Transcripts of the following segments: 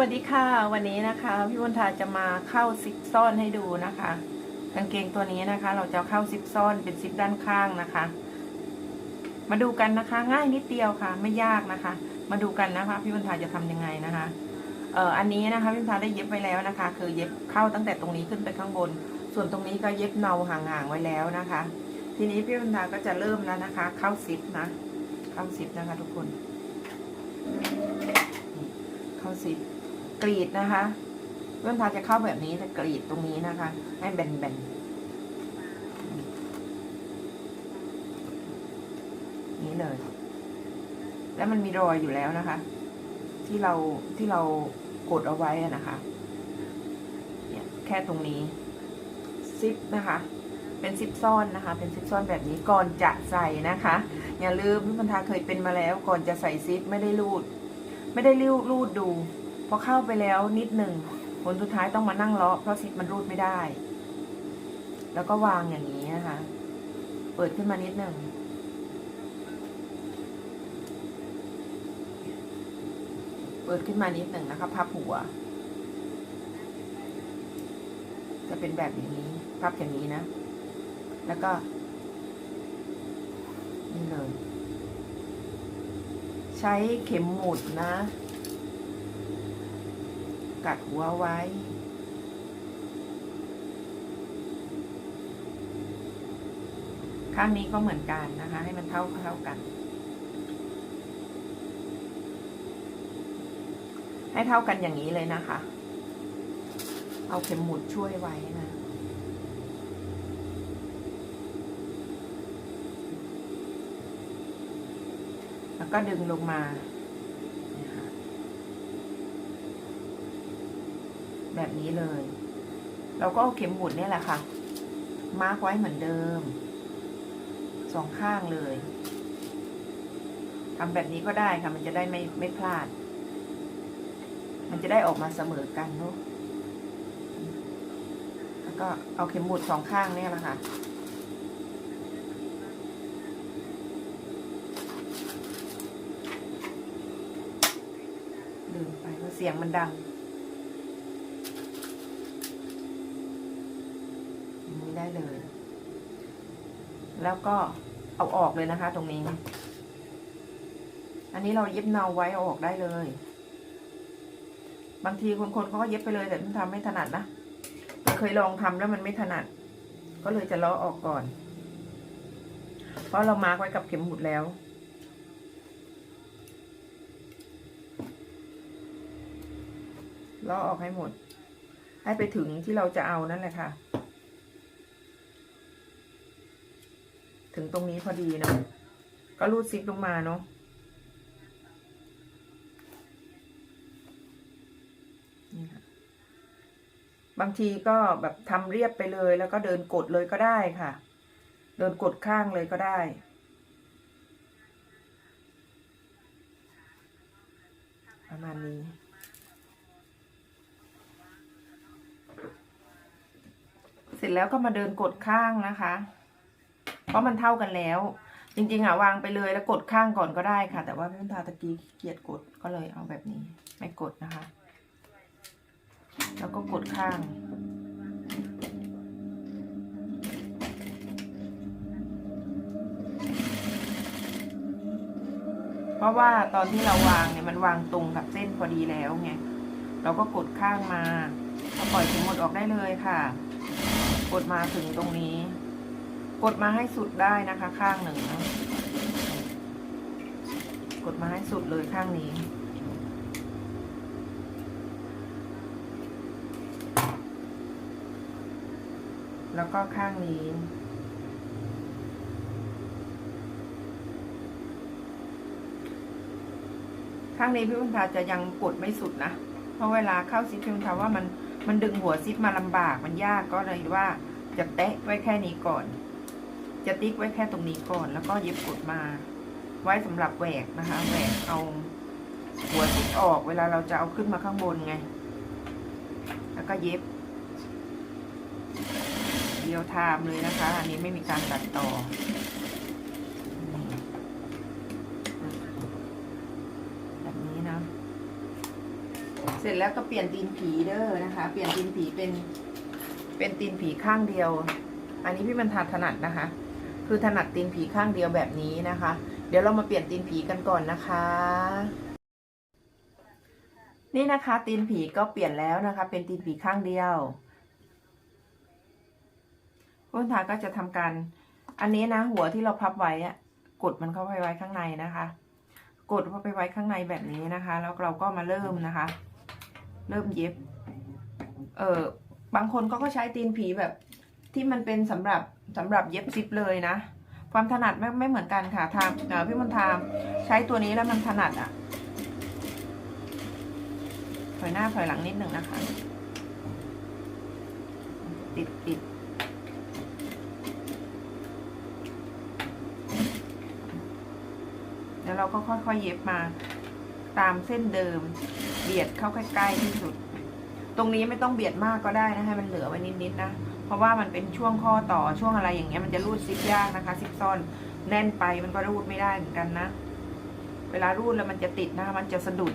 วัสดีค่ะ วันนี้นะคะ พี่วันทาจะมาเข้าซิปซ่อนให้ดูนะคะกางเกงตัวนี้นะคะ เราจะเข้าซิปซ่อนเป็นซิปด้านข้างนะคะ มาดูกันนะคะ ง่ายนิดเดียวค่ะ ไม่ยากนะคะ มาดูกันนะคะ พี่วันทาจะทำยังไงนะคะเอ่ออันนี้นะคะพี่วันทาได้เย็บไว้แล้วนะคะ คือเย็บเข้าตั้งแต่ตรงนี้ขึ้นไปข้างบน ส่วนตรงนี้ก็เย็บเนาห่างๆไว้แล้วนะคะ ทีนี้พี่วันทาก็จะเริ่มแล้วนะคะ เข้าซิปนะ เข้าซิปนะคะ ทุกคนเข้าซิป กรีดนะคะเพื่อนพาจะเข้าแบบนี้จะกรีดตรงนี้นะคะ ให้แบนๆนี้เลย แล้วมันมีรอยอยู่แล้วนะคะ ที่เราที่เรากดเอาไว้นะคะเนี่ยแค่ตรงนี้ซิปนะคะเป็นซิปซ่อนนะคะ เป็นซิปซ่อนแบบนี้ก่อนจะใส่นะคะ อย่าลืมพี่พันธาเคยเป็นมาแล้ว ก่อนจะใส่ซิปไม่ได้รูด ไม่ได้รูดรูดดู พอเข้าไปแล้วนิดหนึ่งผลสุดท้ายต้องมานั่งเลาะเพราะซิปมันรูดไม่ได้ แล้วก็วางอย่างนี้นะคะ เปิดขึ้นมานิดหนึ่งเปิดขึ้นมานิดหนึ่งนะคะพับหัว จะเป็นแบบอย่างนี้ พับอย่างนี้นะ แล้วก็นี่เลย ใช้เข็มหมุดนะ กัดหัวไว้ ข้างนี้ก็เหมือนกันนะคะ ให้มันเท่าเท่ากัน ให้เท่ากันอย่างนี้เลยนะคะ เอาเข็มหมุดช่วยไว้นะแล้วก็ดึงลงมาเนี่ยค่ะ แบบนี้เลย เราก็เอาเข็มหมุดนี่แหละค่ะ มาร์กไว้เหมือนเดิม สองข้างเลยทำแบบนี้ก็ได้ค่ะ มันจะได้ไม่ไม่พลาด มันจะได้ออกมาเสมอกันเนาะแล้วก็เอาเข็มหมุดสองข้างนี่แหละค่ะลืมไปว่าเสียงมันดังอย่างนี้ ได้เลย แล้วก็เอาออกเลยนะคะ ตรงนี้ อันนี้เราเย็บเนาไว้เอาออกได้เลย บางทีคนๆเขาก็เย็บไปเลย แต่ทำไม่ถนัดนะเคยลองทำแล้วมันไม่ถนัด ก็เลยจะล้อออกก่อน เพราะเรามาร์กไว้กับเข็มหมุดแล้วล้อออกให้หมด ให้ไปถึงที่เราจะเอานั่นแหละค่ะ งตรงนี้พอดีเนาะก็รูดซิปลงมาเนาะนี่ค่ะบางทีก็แบบทำเรียบไปเลยแล้วก็เดินกดเลยก็ได้ค่ะ เดินกดข้างเลยก็ได้ประมาณนี้เสร็จแล้วก็มาเดินกดข้างนะคะ เพราะมันเท่ากันแล้ว จริงๆอะวางไปเลยแล้วกดข้างก่อนก็ได้ค่ะ แต่ว่าพี่ทาตะกี้เกียจกดก็เลยเอาแบบนี้ ไม่กดนะคะ แล้วก็กดข้างเพราะว่าตอนที่เราวางเนี่ยมันวางตรงกับเส้นพอดีแล้วไง เราก็กดข้างมาเอาปล่อยถึงหมดออกได้เลยค่ะ กดมาถึงตรงนี้ กดมาให้สุดได้นะคะ ข้างหนึ่งนะกดมาให้สุดเลยข้างนี้ แล้วก็ข้างนี้ ข้างนี้พี่พุทธาจะยังกดไม่สุดนะ เพราะเวลาเข้าซิปพี่พุทาว่ามันมันดึงหัวซิปมาลำบากมันยากก็เลยว่าจะแตะไว้แค่นี้ก่อน จะติ๊กไว้แค่ตรงนี้ก่อน แล้วก็เย็บกดมา ไว้สำหรับแหวกนะคะแหวกเอาหัวซิปออกเวลาเราจะเอาขึ้นมาข้างบนไง แล้วก็เย็บเดียวไทม์เลยนะคะ อันนี้ไม่มีการตัดต่อ แบบนี้นะ เสร็จแล้วก็เปลี่ยนตีนผีเด้อนะคะ เปลี่ยนตีนผีเป็น เป็นตีนผีข้างเดียว อันนี้พี่บรรทัดถนัดนะคะ คือถนัดตีนผีข้างเดียวแบบนี้นะคะ เดี๋ยวเรามาเปลี่ยนตีนผีกันก่อนนะคะ นี่นะคะตีนผีก็เปลี่ยนแล้วนะคะ เป็นตีนผีข้างเดียวพุทาก็จะทำการ อันนี้นะ หัวที่เราพับไว้อะกดมันเข้าไปไว้ข้างในนะคะ กดเข้าไปไว้ข้างในแบบนี้นะคะ แล้วเราก็มาเริ่มนะคะ เริ่มเย็บ เออบางคนก็ใช้ตีนผีแบบ ที่มันเป็นสำหรับสำหรับเย็บซิปเลยนะ ความถนัดไม่ไม่เหมือนกันค่ะทามพี่มนทามใช้ตัวนี้แล้วมันถนัดอะถอยหน้าถอยหลังนิดหนึ่งนะคะ ติดติดแล้วเราก็ค่อยๆเย็บมาตามเส้นเดิม เบียดเข้าใกล้ๆที่สุด ตรงนี้ไม่ต้องเบียดมากก็ได้นะให้มันเหลือไว้นิดๆนะ เพราะว่ามันเป็นช่วงข้อต่อช่วงอะไรอย่างเงี้ยมันจะรูดซิปยากนะคะซิปซ่อนแน่นไปมันก็รูดไม่ได้เหมือนกันนะ เวลารูดแล้วมันจะติดนะคะมันจะสะดุด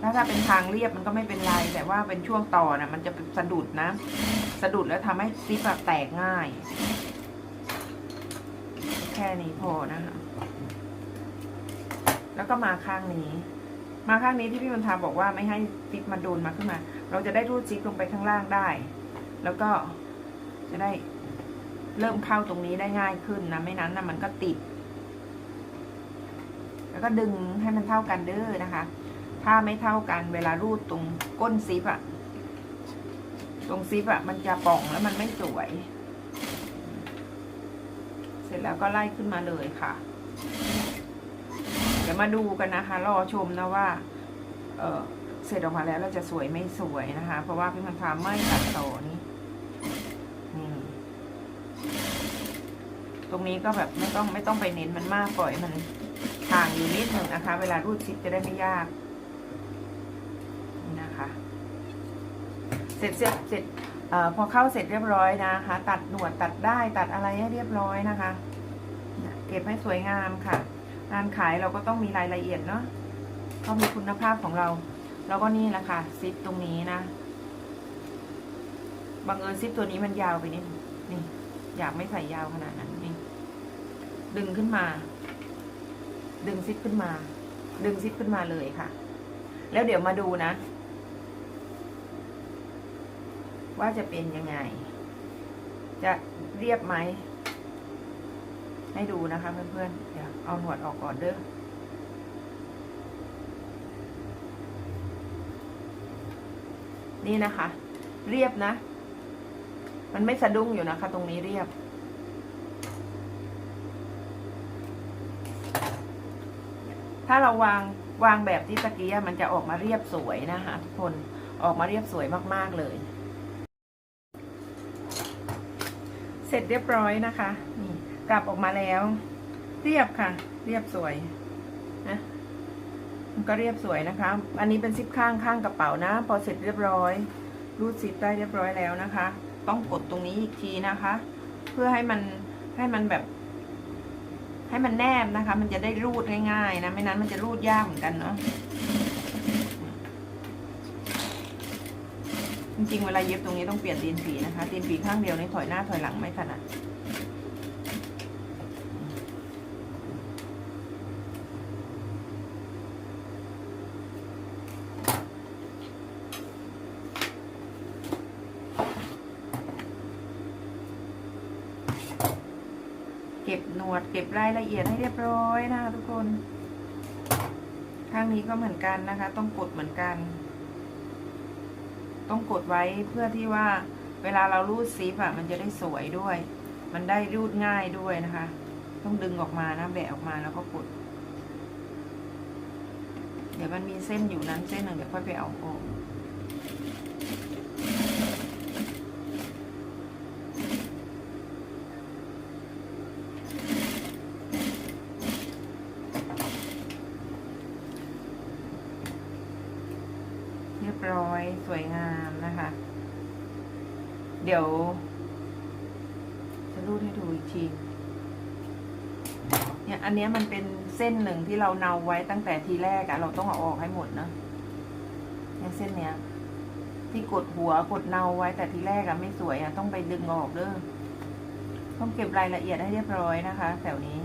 ถ้าถ้าเป็นทางเรียบมันก็ไม่เป็นไร แต่ว่าเป็นช่วงต่อนะ่ะมันจะสะดุดนะ สะดุดแล้วทำให้ซิปอะแตกง่าย แค่นี้พอนะคะแล้วก็มาข้างนี้ มาข้างนี้ที่พี่มนทาบอกว่าไม่ให้ซิปมาโดนมาขึ้นมา เราจะได้รูดซิปลงไปข้างล่างได้ แล้วก็ จะได้เริ่มเข้าตรงนี้ได้ง่ายขึ้นนะ ไม่นั้นนะมันก็ติด แล้วก็ดึงให้มันเท่ากันเด้อนะคะ ถ้าไม่เท่ากันเวลารูดตรงก้นซิปอะตรงซิปอะมันจะป่องแล้วมันไม่สวย เสร็จแล้วก็ไล่ขึ้นมาเลยค่ะ เดี๋ยวมาดูกันนะคะ รอชมนะว่า เออเสร็จออกมาแล้วเราจะสวยไม่สวยนะคะ เพราะว่าพี่มันทาไม่ตัดต่อนี่นี่ต รงนี้ก็แบบไม่ต้องไม่ต้องไปเน้นมันมากปล่อยมันห่างอยู่นิดหนึ่งนะคะ เวลารูดซิปจะได้ไม่ยากนะคะ เสร็จเสร็จเสร็จพอเข้าเสร็จเรียบร้อยนะคะ ตัดหนวดตัดได้ตัดอะไรให้เรียบร้อยนะคะ เก็บให้สวยงามค่ะ งานขายเราก็ต้องมีรายละเอียดเนาะต้องมีคุณภาพของเรา แล้วก็นี่แหละค่ะซิปตรงนี้นะบังเอิญซิปตัวนี้มันยาวไปนิดนี่อยากไม่ใส่ยาวขนาดนั้น ดึงขึ้นมา ดึงซิปขึ้นมา ดึงซิปขึ้นมาเลยค่ะ แล้วเดี๋ยวมาดูนะ ว่าจะเป็นยังไง จะเรียบไหม ให้ดูนะคะเพื่อนๆ เดี๋ยวเอาหนวดออกก่อนเด้อนี่นะคะ เรียบนะ มันไม่สะดุ้งอยู่นะคะ ตรงนี้เรียบ ถ้าเราวางวางแบบที่ตะกี้มันจะออกมาเรียบสวยนะคะทุกคนออกมาเรียบสวยมากๆเลย เสร็จเรียบร้อยนะคะนี่กลับออกมาแล้ว เรียบค่ะ เรียบสวยนะมันก็เรียบสวยนะคะ อันนี้เป็นซิปข้างข้างกระเป๋านะ พอเสร็จเรียบร้อย รูดซิปได้เรียบร้อยแล้วนะคะ ต้องกดตรงนี้อีกทีนะคะ เพื่อให้มันให้มันแบบ ให้มันแนบนะคะ มันจะได้รูดง่ายๆนะ ไม่นั้นมันจะรูดยากเหมือนกันเนาะจริงๆเวลาเย็บตรงนี้ต้องเปลี่ยนตีนผีนะคะตีนผีข้างเดียวนี่ถอยหน้าถอยหลังไม่ถนัด ก็บหนวดเก็บรายละเอียดให้เรียบร้อยนะคะทุกคน ข้างนี้ก็เหมือนกันนะคะ ต้องกดเหมือนกัน ต้องกดไว้เพื่อที่ว่า เวลาเรารูดซิปอะมันจะได้สวยด้วย มันได้รูดง่ายด้วยนะคะ ต้องดึงออกมานะแบะออกมาแล้วก็กด เดี๋ยวมันมีเส้นอยู่นั้นเส้นหนึ่งเดี๋ยวค่อยไปเอาออก เรี ยบร้อยสวยงามนะคะ เดี๋ยว จะรูดให้ดูอีกที เนี่ย อันนี้มันเป็นเส้นหนึ่งที่เราเนาไว้ตั้งแต่ทีแรกอะเราต้องเอาออกให้หมดนะอย่างเส้นเนี้ย ที่กดหัวกดเนาไว้แต่ทีแรกอะไม่สวยอะต้องไปดึงออกเด้อต้องเก็บรายละเอียดให้เรียบร้อยนะคะแถวนี้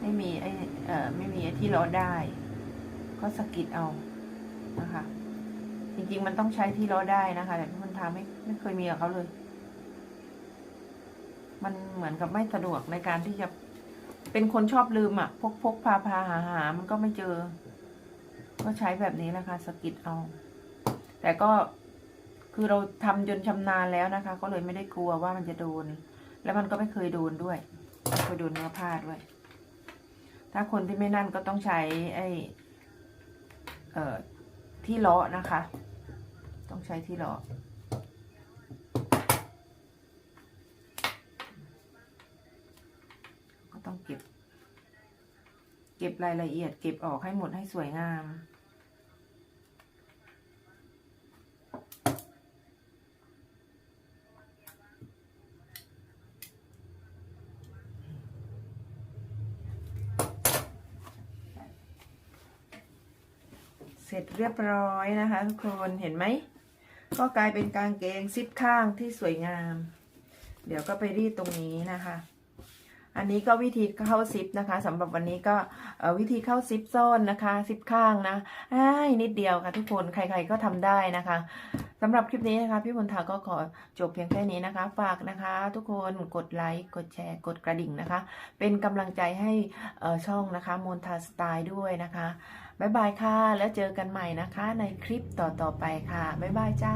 ไม่มีไอ้เอ่อไม่มีไอ้ที่ล้อได้ ก็สกิดเอานะคะ จริงๆมันต้องใช้ที่ล้อได้นะคะ แต่พี่มันทาไม่ไม่เคยมีกับเขาเลย มันเหมือนกับไม่สะดวกในการที่จะเป็นคนชอบลืมอะพกพกพาพาหาหามันก็ไม่เจอ ก็ใช้แบบนี้นะคะสกิดเอา แต่ก็คือเราทำจนชำนาญแล้วนะคะ ก็เลยไม่ได้กลัวว่ามันจะโดน แล้วมันก็ไม่เคยโดนด้วยไม่เคยโดนเนื้อผ้าด้วย ถ้าคนที่ไม่นั่นก็ต้องใช้ไอ้ เอ่อที่เลาะนะคะ ต้องใช้ที่เลาะก็ต้องเก็บ เก็บรายละเอียด เก็บออกให้หมดให้สวยงาม ร็จเรียบร้อยนะคะทุกคนเห็นไหม ก็กลายเป็นกางเกงซิปข้างที่สวยงาม เดี๋ยวก็ไปรีดตรงนี้นะคะ อันนี้ก็วิธีเข้าซิปนะคะสำหรับวันนี้ก็วิธีเข้าซิปซ่อนนะคะ ซิปข้างนะอ้นิดเดียวค่ะทุกคนใคร ๆก็ทำได้นะคะสำหรับคลิปนี้นะคะ พี่มนทาก็ขอจบเพียงแค่นี้นะคะ ฝากนะคะ ทุกคนกดไลค์กดแชร์กดกระดิ่งนะคะ เป็นกำลังใจให้ช่องนะคะมนทาสไตล์ด้วยนะคะ บ๊ายบายค่ะ แล้วเจอกันใหม่นะคะ ในคลิปต่อๆไปค่ะ บ๊ายบายจ้า